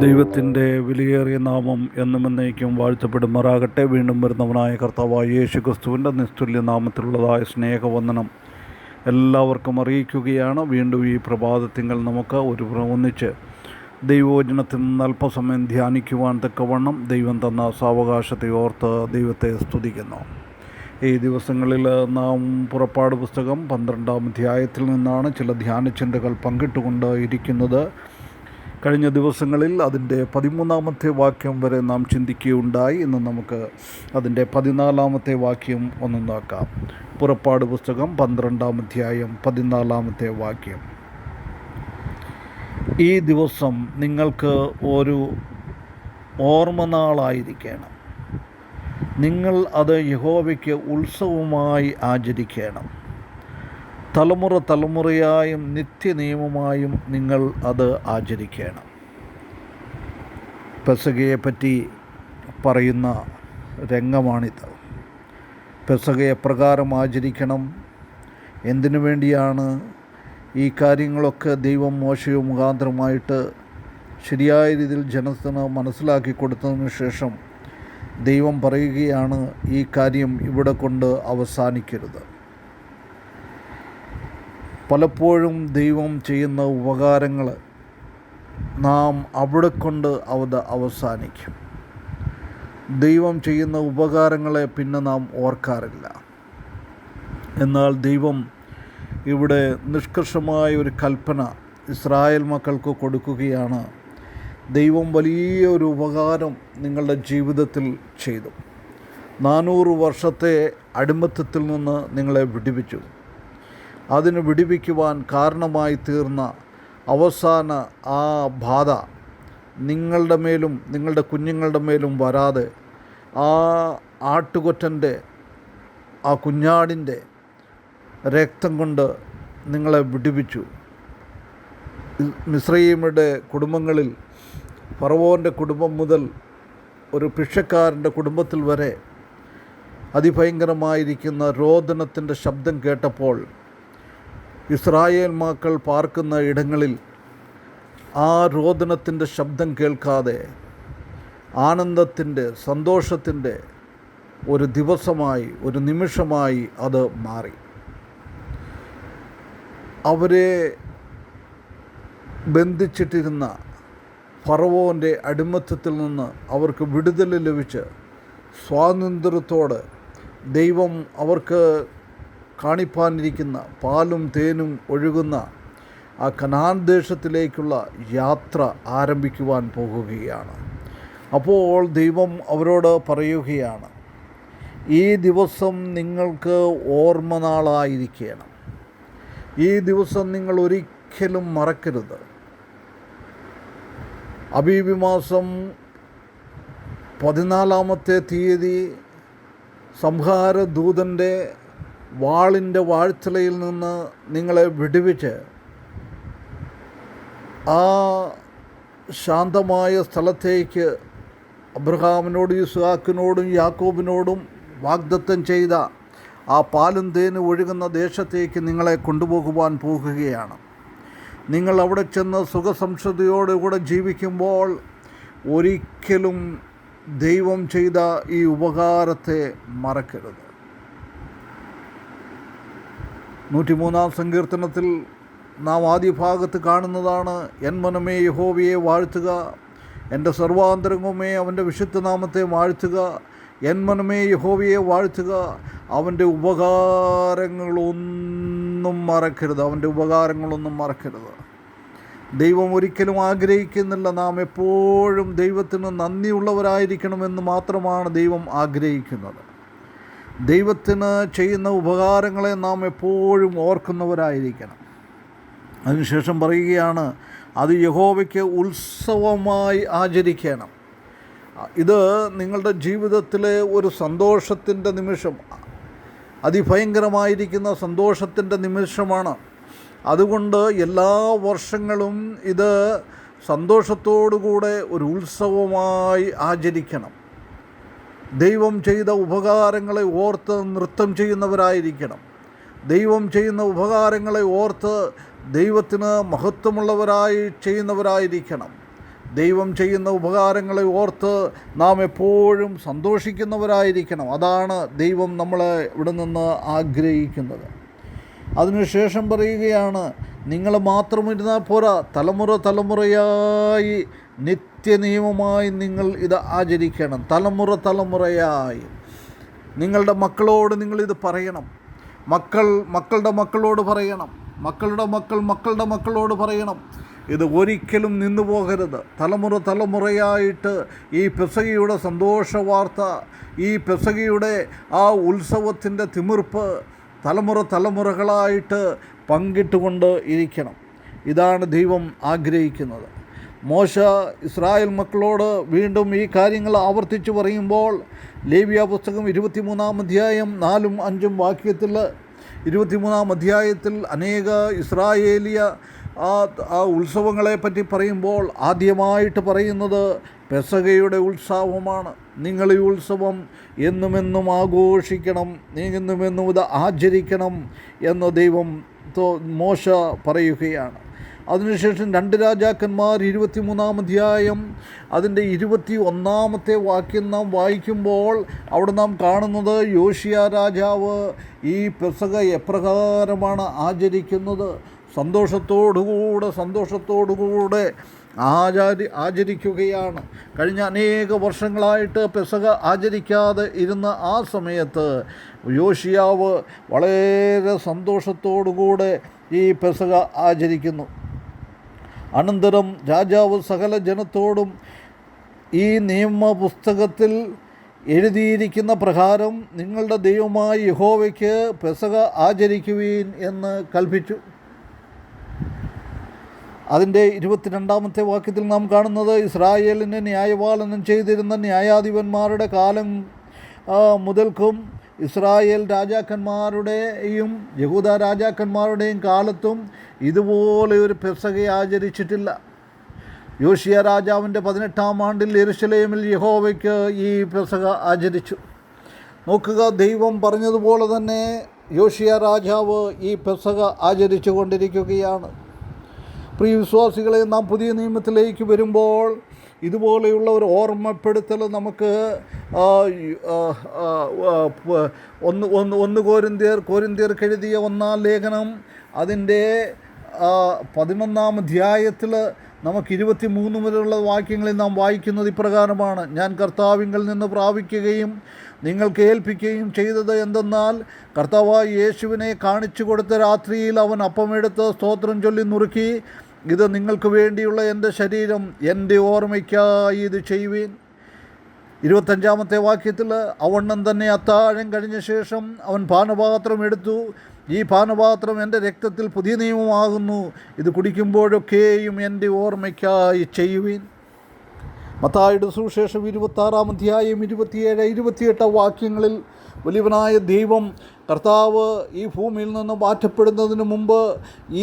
ദൈവത്തിന്റെ വിലയേറിയ നാമം എന്നും എന്നേക്കും വാഴ്ത്തപ്പെടുമാറാകട്ടെ. വീണ്ടും വരുന്നവനായ കർത്താവായ യേശു ക്രിസ്തുവിന്റെ നിസ്തുല്യ നാമത്തിലുള്ളതായ സ്നേഹവന്ദനം എല്ലാവർക്കും അറിയിക്കുകയാണ്. വീണ്ടും ഈ പ്രഭാതത്തിങ്കൾ നമുക്ക് ഒരു ഒന്നിച്ച് ദൈവവചനത്തിൽ നിന്ന് അല്പസമയം ധ്യാനിക്കുവാൻ തക്കവണ്ണം ദൈവം തന്ന സാവകാശത്തെ ഓർത്ത് ദൈവത്തെ സ്തുതിക്കുന്നു. ഈ ദിവസങ്ങളിൽ നാം പുറപ്പാട് പുസ്തകം പന്ത്രണ്ടാം അധ്യായത്തിൽ നിന്നാണ് ചില ധ്യാനചിന്തകൾ പങ്കിട്ടുകൊണ്ട് ഇരിക്കുന്നത്. കഴിഞ്ഞ ദിവസങ്ങളിൽ അതിന്റെ പതിമൂന്നാമത്തെ വാക്യം വരെ നാം ചിന്തിക്കുകയുണ്ടായി ഇന്ന് നമുക്ക് അതിന്റെ പതിനാലാമത്തെ വാക്യം ഒന്ന് നോക്കാം. പുറപ്പാട് പുസ്തകം പന്ത്രണ്ടാം അധ്യായം പതിനാലാമത്തെ വാക്യം. ഈ ദിവസം നിങ്ങൾക്ക് ഒരു ഓർമ്മനാളായിരിക്കണം നിങ്ങൾ അത് യഹോവയ്ക്ക് ഉത്സവമായി ആചരിക്കണം. തലമുറ തലമുറയായും നിത്യനിയമമായും നിങ്ങൾ അത് ആചരിക്കണം. പെസകയെ പറ്റി പറയുന്ന രംഗമാണിത്. പെസക എപ്രകാരം ആചരിക്കണം. എന്തിനു വേണ്ടിയാണ് ഈ കാര്യങ്ങളൊക്കെ ദൈവം മോശയോ മുഖാന്തരമായിട്ട് ശരിയായ രീതിയിൽ ജനത്തിന് മനസ്സിലാക്കി കൊടുത്തതിന് ശേഷം ദൈവം പറയുകയാണ് ഈ കാര്യം ഇവിടെ കൊണ്ട് അവസാനിക്കരുത്. പലപ്പോഴും ദൈവം ചെയ്യുന്ന ഉപകാരങ്ങൾ നാം അവിടെ കൊണ്ട് അവത് അവസാനിക്കും. ദൈവം ചെയ്യുന്ന ഉപകാരങ്ങളെ പിന്നെ നാം ഓർക്കാറില്ല. എന്നാൽ ദൈവം ഇവിടെ നിഷ്കർഷമായ ഒരു കൽപ്പന ഇസ്രായേൽ മക്കൾക്ക് കൊടുക്കുകയാണ്. ദൈവം വലിയൊരു ഉപകാരം നിങ്ങളുടെ ജീവിതത്തിൽ ചെയ്തു. നാനൂറ് വർഷത്തെ അടിമത്തത്തിൽ നിന്ന് നിങ്ങളെ വിടുവിച്ചു. അതിന് വിടിവിക്കുവാൻ കാരണമായി തീർന്ന അവസാന ആ ബാധ നിങ്ങളുടെ മേലും നിങ്ങളുടെ കുഞ്ഞുങ്ങളുടെ മേലും വരാതെ ആ ആട്ടുകൊറ്റന്റെ ആ കുഞ്ഞാടിന്റെ രക്തം കൊണ്ട് നിങ്ങളെ വിടുവിച്ചു. മിശ്രീമയുടെ കുടുംബങ്ങളിൽ ഫറവോന്റെ കുടുംബം മുതൽ ഒരു ഭിക്ഷക്കാരന്റെ കുടുംബത്തിൽ വരെ അതിഭയങ്കരമായിരിക്കുന്ന രോദനത്തിന്റെ ശബ്ദം കേട്ടപ്പോൾ ഇസ്രായേൽ മക്കൾ പാർക്കുന്ന ഇടങ്ങളിൽ ആ രോദനത്തിന്റെ ശബ്ദം കേൾക്കാതെ ആനന്ദത്തിന്റെ സന്തോഷത്തിന്റെ ഒരു ദിവസമായി ഒരു നിമിഷമായി അത് മാറി. അവരെ ബന്ധിച്ചിട്ടിരുന്ന ഫറവോന്റെ അടിമത്തത്തിൽ നിന്ന് അവർക്ക് വിടുതൽ ലഭിച്ച് സ്വാതന്ത്ര്യത്തോടെ ദൈവം അവർക്ക് കാണിപ്പാനിരിക്കുന്ന പാലും തേനും ഒഴുകുന്ന ആ കനാൻ ദേശത്തിലേക്കുള്ള യാത്ര ആരംഭിക്കുവാൻ പോകുകയാണ്. അപ്പോൾ ദൈവം അവരോട് പറയുകയാണ് ഈ ദിവസം നിങ്ങൾക്ക് ഓർമ്മ നാളായിരിക്കണം. ഈ ദിവസം നിങ്ങൾ ഒരിക്കലും മറക്കരുത്. അബീബി മാസം പതിനാലാമത്തെ തീയതി സംഹാരദൂതന്റെ വാളിന്റെ വാഴ്ത്തലയിൽ നിന്ന് നിങ്ങളെ വിടുവിച്ച് ആ ശാന്തമായ സ്ഥലത്തേക്ക് അബ്രഹാമിനോടും ഇസ്ഹാക്കിനോടും യാക്കോബിനോടും വാഗ്ദത്തം ചെയ്ത ആ പാലും തേനും ഒഴുകുന്ന ദേശത്തേക്ക് നിങ്ങളെ കൊണ്ടുപോകുവാൻ പോകുകയാണ്. നിങ്ങൾ അവിടെ ചെന്ന് സുഖസംശതയോടുകൂടെ ജീവിക്കുമ്പോൾ ഒരിക്കലും ദൈവം ചെയ്ത ഈ ഉപകാരത്തെ മറക്കരുത്. നൂറ്റിമൂന്നാം സങ്കീർത്തനത്തിൽ നാം ആദ്യ ഭാഗത്ത് കാണുന്നതാണ് എൻ മനമേ യഹോവയെ വാഴ്ത്തുക എന്റെ സർവാന്തരംഗമേ അവന്റെ വിശുദ്ധനാമത്തെ വാഴ്ത്തുക എൻ മനമേ യഹോവയെ വാഴ്ത്തുക അവന്റെ ഉപകാരങ്ങളൊന്നും മറക്കരുത് അവന്റെ ഉപകാരങ്ങളൊന്നും മറക്കരുത്. ദൈവം ഒരിക്കലും ആഗ്രഹിക്കുന്നില്ല നാം എപ്പോഴും ദൈവത്തിന് നന്ദിയുള്ളവരായിരിക്കണമെന്ന് മാത്രമാണ് ദൈവം ആഗ്രഹിക്കുന്നത്. ദൈവത്തിന് ചെയ്യുന്ന ഉപകാരങ്ങളെ നാം എപ്പോഴും ഓർക്കുന്നവരായിരിക്കണം. അതിനുശേഷം പറയുകയാണ് അത് യഹോവയ്ക്ക് ഉത്സവമായി ആചരിക്കണം. ഇത് നിങ്ങളുടെ ജീവിതത്തിലെ ഒരു സന്തോഷത്തിന്റെ നിമിഷം അതിഭയങ്കരമായിരിക്കുന്ന സന്തോഷത്തിന്റെ നിമിഷമാണ്. അതുകൊണ്ട് എല്ലാ വർഷങ്ങളും ഇത് സന്തോഷത്തോടുകൂടെ ഒരു ഉത്സവമായി ആചരിക്കണം. ദൈവം ചെയ്ത ഉപകാരങ്ങളെ ഓർത്ത് നൃത്തം ചെയ്യുന്നവരായിരിക്കണം. ദൈവം ചെയ്യുന്ന ഉപകാരങ്ങളെ ഓർത്ത് ദൈവത്തിന് മഹത്വമുള്ളവരായി ചെയ്യുന്നവരായിരിക്കണം. ദൈവം ചെയ്യുന്ന ഉപകാരങ്ങളെ ഓർത്ത് നാം എപ്പോഴും സന്തോഷിക്കുന്നവരായിരിക്കണം. അതാണ് ദൈവം നമ്മളെ ഇവിടെ നിന്ന് ആഗ്രഹിക്കുന്നത്. അതിനുശേഷം പറയുകയാണ് നിങ്ങൾ മാത്രം ഇരുന്നാൽ പോരാ തലമുറ തലമുറയായി നിത്യനിയമമായി നിങ്ങൾ ഇത് ആചരിക്കണം. തലമുറ തലമുറയായി. നിങ്ങളുടെ മക്കളോട് നിങ്ങളിത് പറയണം. മക്കൾ മക്കളുടെ മക്കളോട് പറയണം. മക്കളുടെ മക്കൾ മക്കളുടെ മക്കളോട് പറയണം. ഇത് ഒരിക്കലും നിന്നു പോകരുത്. തലമുറ തലമുറയായിട്ട് ഈ പെസകയുടെ സന്തോഷ വാർത്ത ഈ പെസകയുടെ ആ ഉത്സവത്തിന്റെ തിമിർപ്പ് തലമുറ തലമുറകളായിട്ട് പങ്കിട്ടുകൊണ്ട് ഇരിക്കണം. ഇതാണ് ദൈവം ആഗ്രഹിക്കുന്നത്. മോശ ഇസ്രായേൽ മക്കളോട് വീണ്ടും ഈ കാര്യങ്ങൾ ആവർത്തിച്ചു പറയുമ്പോൾ ലേവ്യ പുസ്തകം ഇരുപത്തിമൂന്നാം അധ്യായം നാലും അഞ്ചും വാക്യത്തിൽ ഇരുപത്തിമൂന്നാം അധ്യായത്തിൽ അനേക ഇസ്രായേലിയ ആ ആ ഉത്സവങ്ങളെ പറ്റി പറയുമ്പോൾ ആദ്യമായിട്ട് പറയുന്നത് പെസകയുടെ ഉത്സവമാണ്. നിങ്ങൾ ഈ ഉത്സവം എന്നുമെന്നും ആഘോഷിക്കണം നീങ്ങുന്നുമെന്നും ഇത് ആചരിക്കണം എന്ന് ദൈവം മോശ പറയുകയാണ്. അതിനുശേഷം രണ്ട് രാജാക്കന്മാർ ഇരുപത്തിമൂന്നാം അധ്യായം അതിന്റെ ഇരുപത്തി ഒന്നാമത്തെ വാക്യം നാം വായിക്കുമ്പോൾ അവിടെ നാം കാണുന്നത് യോഷിയ രാജാവ് ഈ പെസക എപ്രകാരമാണ് ആചരിക്കുന്നത്. സന്തോഷത്തോടുകൂടെ സന്തോഷത്തോടുകൂടെ ആചാരി ആചരിക്കുകയാണ്. കഴിഞ്ഞ അനേക വർഷങ്ങളായിട്ട് പെസക ആചരിക്കാതെ ഇരുന്ന ആ സമയത്ത് യോഷിയാവ് വളരെ സന്തോഷത്തോടുകൂടെ ഈ പെസക ആചരിക്കുന്നു. അനന്തരം രാജാവ് സകല ജനത്തോടും ഈ നിയമ പുസ്തകത്തിൽ എഴുതിയിരിക്കുന്ന പ്രകാരം നിങ്ങളുടെ ദൈവമായ യഹോവയ്ക്ക് പെസക ആചരിക്കുവീൻ എന്ന് കൽപ്പിച്ചു. അതിന്റെ ഇരുപത്തിരണ്ടാമത്തെ വാക്യത്തിൽ നാം കാണുന്നത് ഇസ്രായേലിന് ന്യായപാലനം ചെയ്തിരുന്ന ന്യായാധിപന്മാരുടെ കാലം മുതൽക്കും ഇസ്രായേൽ രാജാക്കന്മാരുടെയും യഹൂദ രാജാക്കന്മാരുടെയും കാലത്തും ഇതുപോലെ ഒരു പെസക ആചരിച്ചിട്ടില്ല. യോഷിയ രാജാവിന്റെ പതിനെട്ടാം ആണ്ടിൽ യെരുശലേമിൽ യഹോവയ്ക്ക് ഈ പെസക ആചരിച്ചു. നോക്കുക ദൈവം പറഞ്ഞതുപോലെ തന്നെ യോഷിയ രാജാവ് ഈ പെസക ആചരിച്ചു കൊണ്ടിരിക്കുകയാണ്. പ്രിയ വിശ്വാസികളെ നാം പുതിയ നിയമത്തിലേക്ക് വരുമ്പോൾ ഇതുപോലെയുള്ള ഒരു ഓർമ്മപ്പെടുത്തൽ നമുക്ക് ഒന്ന് ഒന്ന് ഒന്ന് കോരിന്തിയർ കോരിന്തിയർക്ക് എഴുതിയ ഒന്നാം ലേഖനം അതിന്റെ പതിനൊന്നാം അധ്യായത്തിൽ നമുക്ക് ഇരുപത്തി മൂന്ന് മുതലുള്ള വാക്യങ്ങളിൽ നാം വായിക്കുന്നത് ഇപ്രകാരമാണ്. ഞാൻ കർത്താവിങ്കിൽ നിന്ന് പ്രാപിക്കുകയും നിങ്ങൾക്ക് ഏൽപ്പിക്കുകയും ചെയ്തത് എന്തെന്നാൽ കർത്താവായി യേശുവിനെ കാണിച്ചു കൊടുത്ത രാത്രിയിൽ അവൻ അപ്പമെടുത്ത് സ്തോത്രം ചൊല്ലി നുറുക്കി ഇത് നിങ്ങൾക്ക് വേണ്ടിയുള്ള എന്റെ ശരീരം എന്റെ ഓർമ്മയ്ക്കായി ഇത് ചെയ്യുവീൻ. ഇരുപത്തഞ്ചാമത്തെ വാക്യത്തിൽ അവണ്ണം തന്നെ അത്താഴം കഴിഞ്ഞ ശേഷം അവൻ പാനപാത്രം എടുത്തു. ഈ പാനപാത്രം എന്റെ രക്തത്തിൽ പുതിയ നിയമമാകുന്നു. ഇത് കുടിക്കുമ്പോഴൊക്കെയും എന്റെ ഓർമ്മയ്ക്കായി ചെയ്യുവീൻ. മത്തായുടെ സുവിശേഷം ഇരുപത്താറാം അധ്യായം ഇരുപത്തിയേഴ് ഇരുപത്തിയെട്ട് വാക്യങ്ങളിൽ വലിയവനായ ദൈവം കർത്താവ് ഈ ഭൂമിയിൽ നിന്ന് മാറ്റപ്പെടുന്നതിന് മുമ്പ്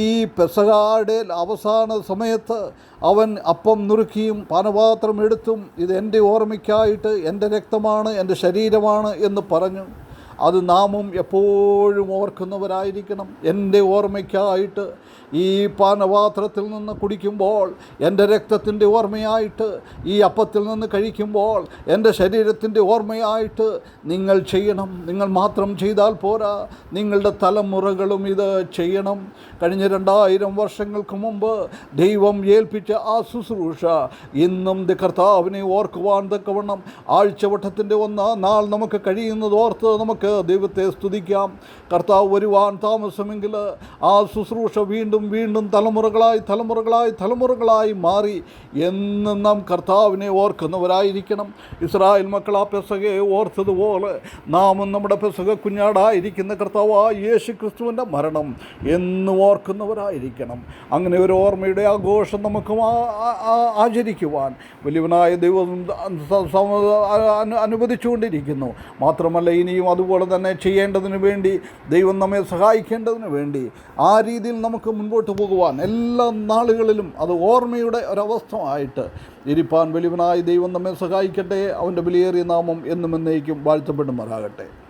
ഈ പെസകാടെ അവസാന സമയത്ത് അവൻ അപ്പം നുറുക്കിയും പാനപാത്രം എടുത്തും ഇത് എന്റെ ഓർമ്മയ്ക്കായിട്ട് എന്റെ രക്തമാണ് എന്റെ ശരീരമാണ് എന്ന് പറഞ്ഞു. അത് നാമും എപ്പോഴും ഓർക്കുന്നവരായിരിക്കണം. എന്റെ ഓർമ്മയ്ക്കായിട്ട് ഈ പാനപാത്രത്തിൽ നിന്ന് കുടിക്കുമ്പോൾ എന്റെ രക്തത്തിന്റെ ഓർമ്മയായിട്ട് ഈ അപ്പത്തിൽ നിന്ന് കഴിക്കുമ്പോൾ എന്റെ ശരീരത്തിന്റെ ഓർമ്മയായിട്ട് നിങ്ങൾ ചെയ്യണം. നിങ്ങൾ മാത്രം ചെയ്താൽ പോരാ. നിങ്ങളുടെ തലമുറകളും ഇത് ചെയ്യണം. കഴിഞ്ഞ രണ്ടായിരം വർഷങ്ങൾക്ക് മുമ്പ് ദൈവം ഏൽപ്പിച്ച ആ ശുശ്രൂഷ ഇന്നും ദി കർത്താവിനെ ഓർക്കുവാൻ തക്കവണ്ണം ആഴ്ചവട്ടത്തിന്റെ ഒന്നാം നാൾ നമുക്ക് കഴിയുന്നത് ഓർത്ത് നമുക്ക് ദൈവത്തെ സ്തുതിക്കാം. കർത്താവ് വരുവാൻ താമസമെങ്കിൽ ആ ശുശ്രൂഷ വീണ്ടും വീണ്ടും തലമുറകളായി തലമുറകളായി തലമുറകളായി മാറി എന്നും നാം കർത്താവിനെ ഓർക്കുന്നവരായിരിക്കണം. ഇസ്രായേൽ മക്കൾ ആ പെസകയെ ഓർത്തതുപോലെ നാമും നമ്മുടെ പെസക കുഞ്ഞാടായിരിക്കുന്ന കർത്താവായ യേശു ക്രിസ്തുവിന്റെ മരണം എന്നും ഓർക്കുന്നവരായിരിക്കണം. അങ്ങനെ ഒരു ഓർമ്മയുടെ ആഘോഷം നമുക്ക് ആചരിക്കുവാൻ വലിയവനായ ദൈവം അനുവദിച്ചുകൊണ്ടിരിക്കുന്നു. മാത്രമല്ല ഇനിയും അതുപോലെ തന്നെ ചെയ്യേണ്ടതിന് വേണ്ടി ദൈവം നമ്മെ സഹായിക്കേണ്ടതിന് വേണ്ടി ആ രീതിയിൽ നമുക്ക് മുൻപോട്ട് പോകുവാൻ എല്ലാ നാളുകളിലും അത് ഓർമ്മയുടെ ഒരവസ്ഥമായിട്ട് ഇരിപ്പാൻ വലിയവനായ ദൈവം നമ്മെ സഹായിക്കട്ടെ. അവന്റെ വിലയേറിയ നാമം എന്നും എന്നേക്കും വാഴ്ത്തപ്പെടുമാറാകട്ടെ.